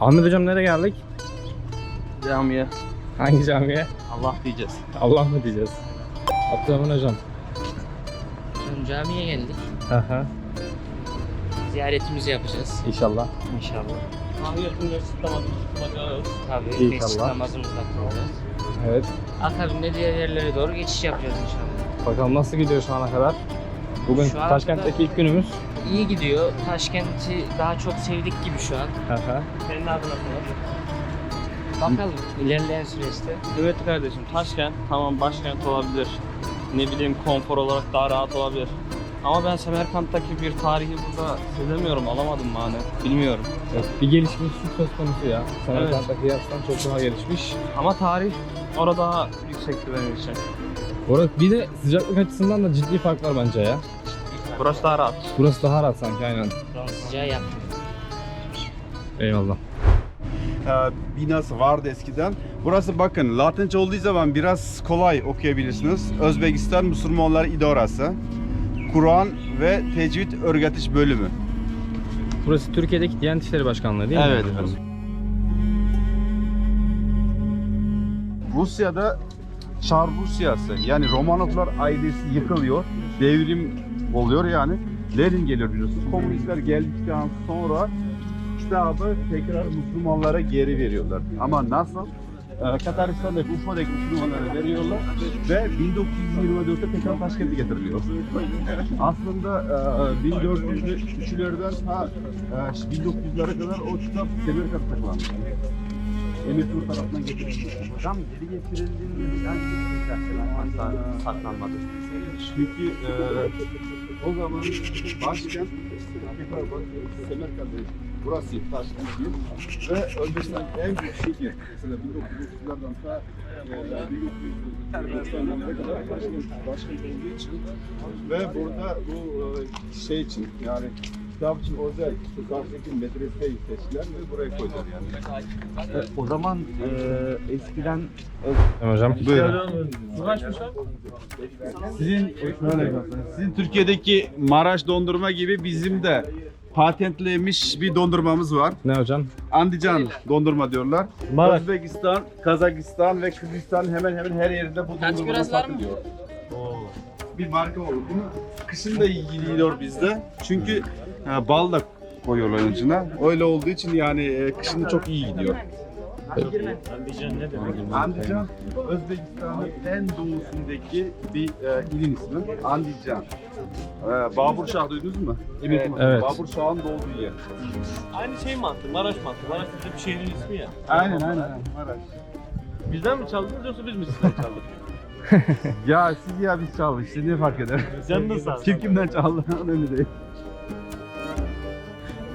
Ahmet hocam nereye geldik? Camiye Hangi camiye? Allah diyeceğiz. Allah mı diyeceğiz? Abdurrahman hocam. Şimdi camiye geldik. Aha. Ziyaretimizi yapacağız İnşallah. inşallah. Ahmet Üniversitesi namazı Tabii İnşallah. beşik namazımızı da kılacağız. Evet. Akabinde diğer yerlere doğru geçiş yapacağız inşallah. Bakalım nasıl gidiyor şu ana kadar? Bugün Şu Taşkent'teki ilk günümüz. İyi gidiyor. Taşkent'i daha çok sevdik gibi şu an. Aha. Senin adına kadar. Bakalım ilerleyen süreçte. Evet kardeşim Taşkent tamam başkent olabilir. Ne bileyim konfor olarak daha rahat olabilir. Ama ben Semerkant'taki bir tarihi burada sezemiyorum, alamadım mani. Bilmiyorum. Evet, bir gelişmişlik söz konusu ya. Samarkand'daki kıyaslan çok daha gelişmiş. Ama tarih orada daha yüksekti benim için. Orada bir de sıcaklık açısından da ciddi fark var bence ya. Burası daha rahat. Burası daha rahat sanki aynen. Fransızca yapmıyor. Eyvallah. e, binası vardı eskiden. Burası bakın Latince olduğu zaman biraz kolay okuyabilirsiniz. Özbekistan Müslümanlar İdarası. Kur'an ve Tecvid Öğretiş Bölümü. Burası Türkiye'deki Diyanet İşleri Başkanlığı değil mi? Evet efendim. Rusya'da Çar Rusyası yani Romanovlar ailesi yıkılıyor. Devrim oluyor yani. Lenin geliyor biliyorsunuz. Komünistler geldikten sonra kitabı tekrar Müslümanlara geri veriyorlar. Ama nasıl? Ee, Kataristan'daki Ufa'daki Müslümanlara veriyorlar ve 1924'te tekrar Taşkent'e getiriliyor. Aslında e, 1403'lerden ta e, 1900'lere kadar o kitap Semerkant'ta saklanmış. Emir Tur tarafından getirilmiş. Tam geri getirildiğinde Semerkant'ta saklanmadı? Çünkü e, o zaman başkent tekrar bak Semerkant'ta burası Taşkent değil. ve Özbekistan en büyük şehir. Mesela 1930'lardan ta e, 1990'lara kadar başkent, başkent olduğu için ve burada bu e, şey için yani kitap için özel şu karşıdaki medreseyi seçtiler ve buraya koydular yani. O zaman e, eskiden Tamam hocam. Buyurun. Sizin sizin Türkiye'deki Maraş dondurma gibi bizim de patentlemiş bir dondurmamız var. Ne hocam? Andijan dondurma diyorlar. Özbekistan, Kazakistan ve Kırgızistan hemen hemen her yerinde bu dondurma satılıyor. Bir marka olur. Bunu kışın da iyi gidiyor bizde. Çünkü ha, bal da koyuyorlar içine. Öyle olduğu için yani e, kışın da çok iyi gidiyor. Andijan, Özbekistan'ın en doğusundaki bir e, ilin ismi. Andijan. E, Babur Şah duydunuz mu? Evet. Evet. Babur Şah'ın doğduğu yer. Aynı şey mantığı, Maraş mantığı. Maraş bizde bir şehrin ismi ya. Aynen aynen. Maraş. Bizden mi çaldınız yoksa biz mi sizden çaldık? Ya siz ya biz çaldık işte ne fark eder? Sen nasıl Kim kimden çaldı önemli değil.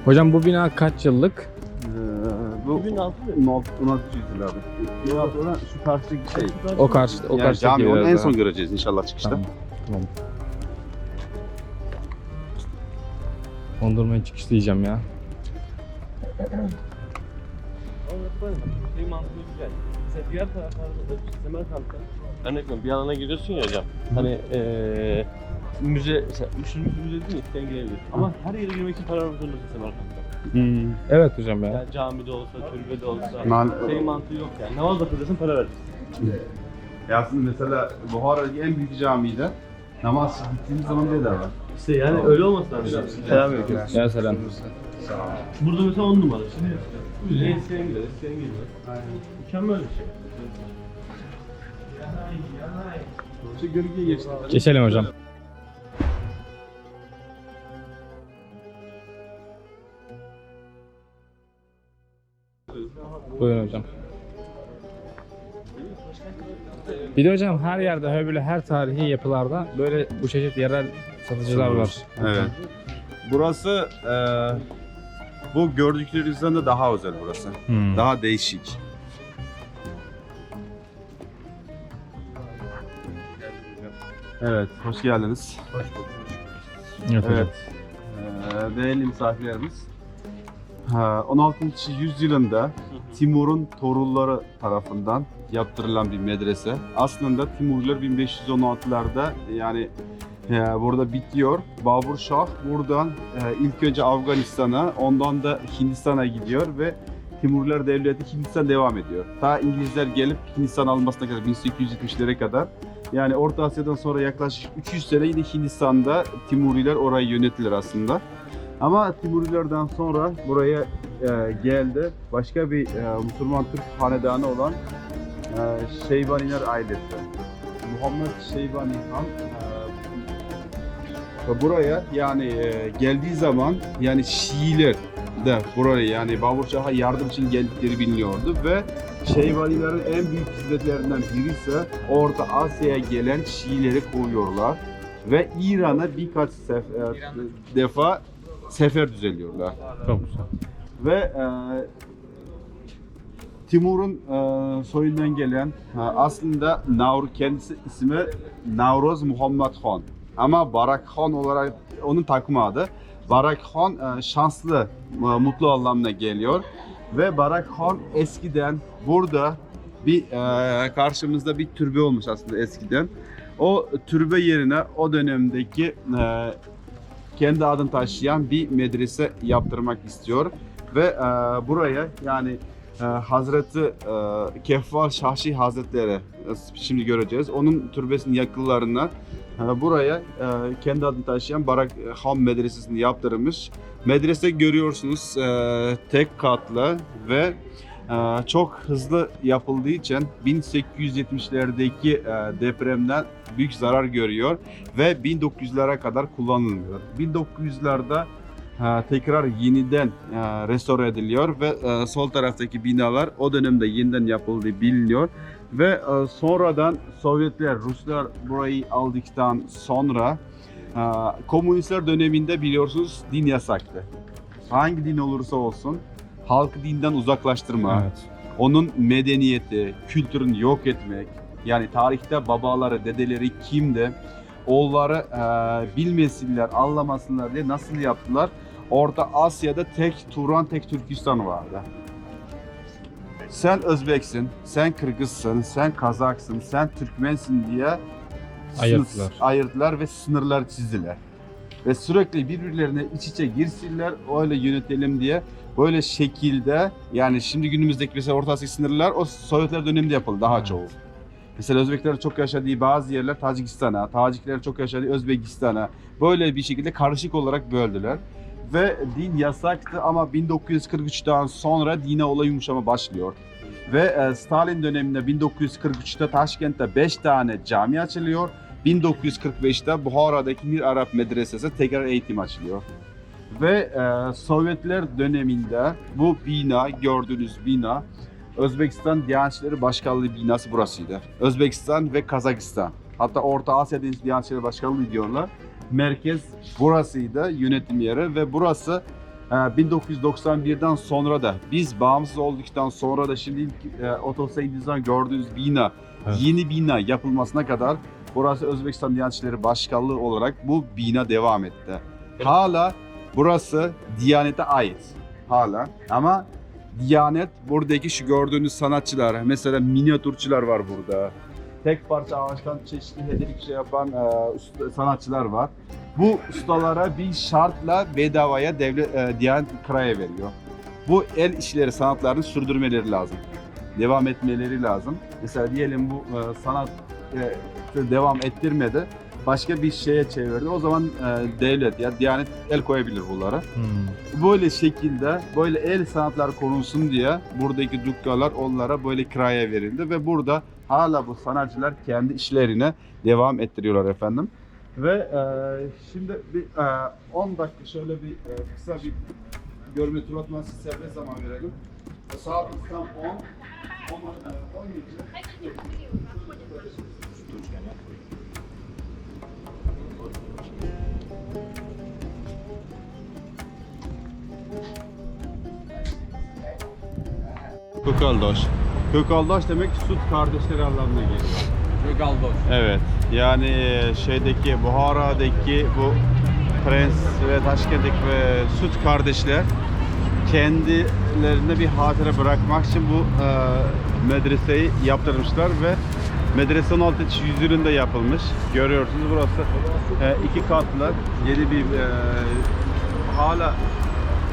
Hocam bu bina kaç yıllık? Ee, bu 2006 mı? 16 16 yıl abi. 16 olan şu karşıdaki şey. O karşı o yani karşıdaki cami onu en son göreceğiz inşallah çıkışta. Tamam. Tamam. Dondurmayı çıkışta yiyeceğim ya. Şey mantığı güzel. Mesela diğer taraflarda da Semerkant'ta örnek veriyorum bir alana giriyorsun ya hocam. Hani eee müze, mesela Müslüman müze değil mi? Sen girebilirsin. Ama her yere girmek için para vermek zorundasın Semerkant'ta. Hmm. Evet hocam ya. Yani camide olsa, türbede olsa. Man- Şey mantığı yok yani. Namaz da kılacaksın para vereceksin. Ya aslında mesela Buhara'daki en büyük camide namaz gittiğimiz zaman bedava. İşte yani öyle olması lazım. Selamünaleyküm. Ya selam. Burada mesela 10 numara. Şimdi müzeye isteyen gider, isteyen gider. Mükemmel bir şey. Şu gölgeye geçtik. Geçelim hocam. Buyurun hocam. Bir de hocam her yerde böyle her tarihi yapılarda böyle bu çeşit yerel satıcılar var. Evet. Burası eee bu gördüklerinizden de daha özel burası. Hmm. Daha değişik. Evet, hoş geldiniz. Evet, hocam. Evet, eee, değerli misafirlerimiz. Ha, 16. yüzyılında Timur'un torunları tarafından yaptırılan bir medrese. Aslında Timurlular 1516'larda yani e, burada bitiyor. Babur Şah buradan e, ilk önce Afganistan'a, ondan da Hindistan'a gidiyor ve Timurler Devleti Hindistan devam ediyor. Ta İngilizler gelip Hindistan almasına kadar 1870'lere kadar. Yani Orta Asya'dan sonra yaklaşık 300 sene yine Hindistan'da Timuriler orayı yönettiler aslında. Ama Timurilerden sonra buraya e, geldi başka bir e, Müslüman Türk hanedanı olan Şeybaniler ailesi. Muhammed Şeybani Han e, ve buraya yani e, geldiği zaman yani Şiiler de buraya yani Babur Şah'a yardım için geldikleri biliniyordu ve Şeybanilerin en büyük hizmetlerinden biri ise Orta Asya'ya gelen Şiileri kovuyorlar ve İran'a birkaç sefer, defa sefer düzenliyorlar. Çok güzel. Ve e, Timur'un e, soyundan gelen e, aslında Naur kendisi ismi Navroz Muhammed Han. Ama Barak Han olarak onun takma adı. Barak Han e, şanslı, e, mutlu anlamına geliyor. Ve Barak Han eskiden burada bir e, karşımızda bir türbe olmuş aslında eskiden. O türbe yerine o dönemdeki e, kendi adını taşıyan bir medrese yaptırmak istiyor ve e, buraya yani e, Hazreti e, Kehval Şahşi Hazretleri e, şimdi göreceğiz. Onun türbesinin yakınlarına e, buraya e, kendi adını taşıyan Barak Han Medresesi'ni yaptırmış. Medrese görüyorsunuz tek katlı ve çok hızlı yapıldığı için 1870'lerdeki e, depremden büyük zarar görüyor ve 1900'lere kadar kullanılmıyor. 1900'lerde e, tekrar yeniden e, restore ediliyor ve e, sol taraftaki binalar o dönemde yeniden yapıldığı biliniyor ve e, sonradan Sovyetler, Ruslar burayı aldıktan sonra komünistler döneminde biliyorsunuz din yasaktı. Hangi din olursa olsun halkı dinden uzaklaştırma, Evet. onun medeniyeti, kültürünü yok etmek, yani tarihte babaları, dedeleri kimdi, oğulları e, bilmesinler, anlamasınlar diye nasıl yaptılar? Orta Asya'da tek Turan, tek Türkistan vardı. Sen Özbeksin, sen Kırgızsın, sen Kazaksın, sen Türkmensin diye Ayırttılar. ayırdılar ve sınırlar çizdiler. Ve sürekli birbirlerine iç içe girsinler, öyle yönetelim diye böyle şekilde yani şimdi günümüzdeki mesela Orta Asya sınırlar o Sovyetler döneminde yapıldı daha Evet. çoğu. Mesela Özbeklerin çok yaşadığı bazı yerler Tacikistan'a, Taciklerin çok yaşadığı Özbekistan'a böyle bir şekilde karışık olarak böldüler. Ve din yasaktı ama 1943'ten sonra dine olay yumuşama başlıyor. Ve e, Stalin döneminde 1943'te Taşkent'te 5 tane cami açılıyor. 1945'te Buhara'daki Mir Arap Medresesi tekrar eğitim açılıyor. Ve e, Sovyetler döneminde bu bina, gördüğünüz bina Özbekistan Diyanet İşleri Başkanlığı binası burasıydı. Özbekistan ve Kazakistan. Hatta Orta Asya Deniz Diyanet İşleri Başkanlığı diyorlar. Merkez burasıydı, yönetim yeri ve burası e, 1991'den sonra da biz bağımsız olduktan sonra da şimdi ilk e, otoseyinizden gördüğünüz bina, Evet. yeni bina yapılmasına kadar burası Özbekistan Diyanet İşleri Başkanlığı olarak bu bina devam etti. Hala burası Diyanet'e ait. Hala ama Diyanet buradaki şu gördüğünüz sanatçılar mesela minyatürçüler var burada. Tek parça ağaçtan çeşitli hediyelik şey yapan e, usta- sanatçılar var. Bu ustalara bir şartla bedavaya devlet e, Diyanet kiraya veriyor. Bu el işleri sanatlarını sürdürmeleri lazım. Devam etmeleri lazım. Mesela diyelim bu e, sanat e, devam ettirmedi. Başka bir şeye çevirdi. O zaman e, devlet ya Diyanet el koyabilir bunlara Hmm. böyle şekilde böyle el sanatlar korunsun diye buradaki dükkanlar onlara böyle kiraya verildi ve burada hala bu sanatçılar kendi işlerine devam ettiriyorlar efendim. Ve e, şimdi bir e, 10 dakika şöyle bir e, kısa bir görme tur atması serbest zaman verelim. Saat tam 10. 10, e, 10 geçe. Kökaldaş. Kökaldaş demek süt kardeşleri anlamına geliyor. Gökaldoş. Evet. Yani e, şeydeki Buhara'daki bu Prens ve Taşkent'teki ve süt kardeşler kendilerine bir hatıra bırakmak için bu e, medreseyi yaptırmışlar ve medrese 16. yüzyılında yapılmış. Görüyorsunuz burası e, iki katlı yeni bir e, hala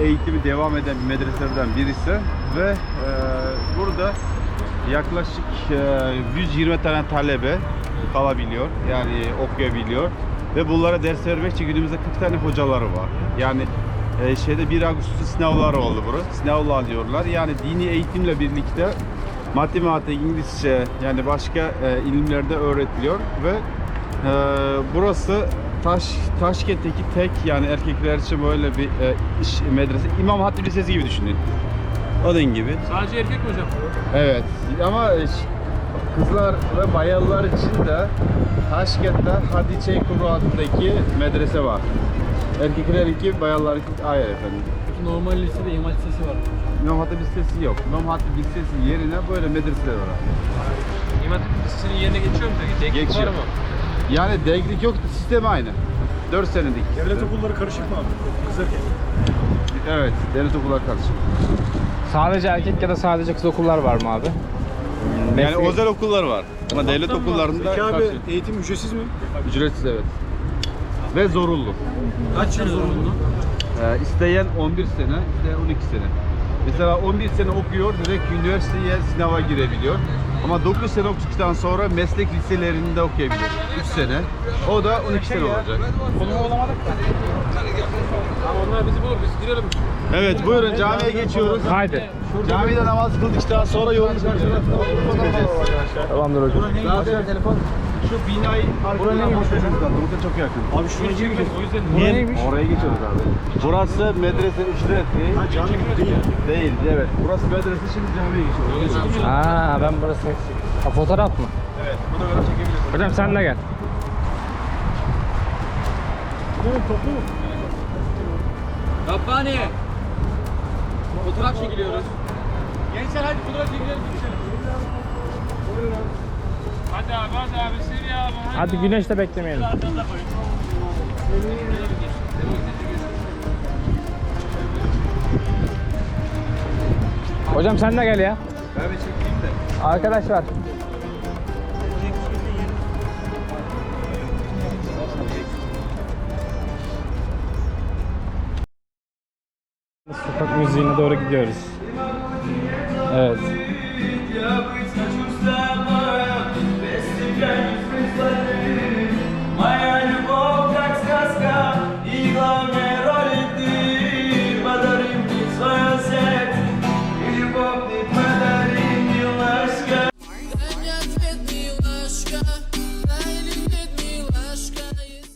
eğitimi devam eden bir medreselerden birisi. ve e, burada yaklaşık e, 120 tane talebe kalabiliyor. Yani okuyabiliyor. Ve bunlara ders vermek için günümüzde 40 tane hocaları var. Yani e, şeyde 1 Ağustos sınavları oldu burası. Sınavlar alıyorlar. Yani dini eğitimle birlikte matematik, İngilizce yani başka e, ilimlerde öğretiliyor ve e, burası Taş Taşkent'teki tek yani erkekler için böyle bir e, iş medrese İmam Hatip Lisesi gibi düşünün. Onun gibi. Sadece erkek mi hocam? Evet ama ş- kızlar ve bayanlar için de Taşkent'te Hatice Kubra adındaki medrese var. Erkeklerinki bayanlarınki ayrı efendim. Normal lisede imam lisesi var. İmam Hatip Lisesi yok. İmam Hatip Lisesi yerine böyle medreseler var. İmam lisesinin yerine geçiyor mu peki? Teknik Geçiyor. var mı? Yani denklik yok, sistem aynı. 4 senelik. Devlet okulları karışık mı abi? Kız erkek. Evet, devlet okullar karışık. Sadece erkek ya da sadece kız okullar var mı abi? Yani özel okullar var. Ama devlet okullarında Peki abi karşı. eğitim ücretsiz mi? ücretsiz evet. Ve zorunlu. Kaç yıl zorunlu? Ee, isteyen 11 sene, isteyen 12 sene. Mesela 11 sene okuyor, direkt üniversiteye sınava girebiliyor. Ama 9 sene okuduktan sonra meslek liselerinde okuyabilir. 3 sene. O da 12 sene olacak. Konumu olamadık da. Ama onlar bizi bulur, biz girelim. Evet, buyurun camiye geçiyoruz. Haydi. Camide namaz kıldıktan sonra yolumuza gideceğiz. Tamamdır hocam. Zaten telefon şu binayı arkadan boşvereceğiz zaten. Burada çok yakın. Abi şuraya girmeyeceğiz. O yüzden Niye? neymiş? Oraya geçiyoruz abi. Burası medrese ücretli. Ha cami değil. Değil, evet. Burası medrese, şimdi camiye geçiyoruz. Aa ben burası. Ha, fotoğraf mı? Evet, bunu böyle çekebiliriz. Hocam sen de gel. Rabbani. Fotoğraf çekiliyoruz. Gençler hadi fotoğraf çekilelim. Hadi abi hadi abi Seviye abi. Hadi güneşte beklemeyelim. Hocam sen de gel ya. Ben bir çekeyim de. Arkadaş var. Sokak müziğine doğru gidiyoruz. Evet.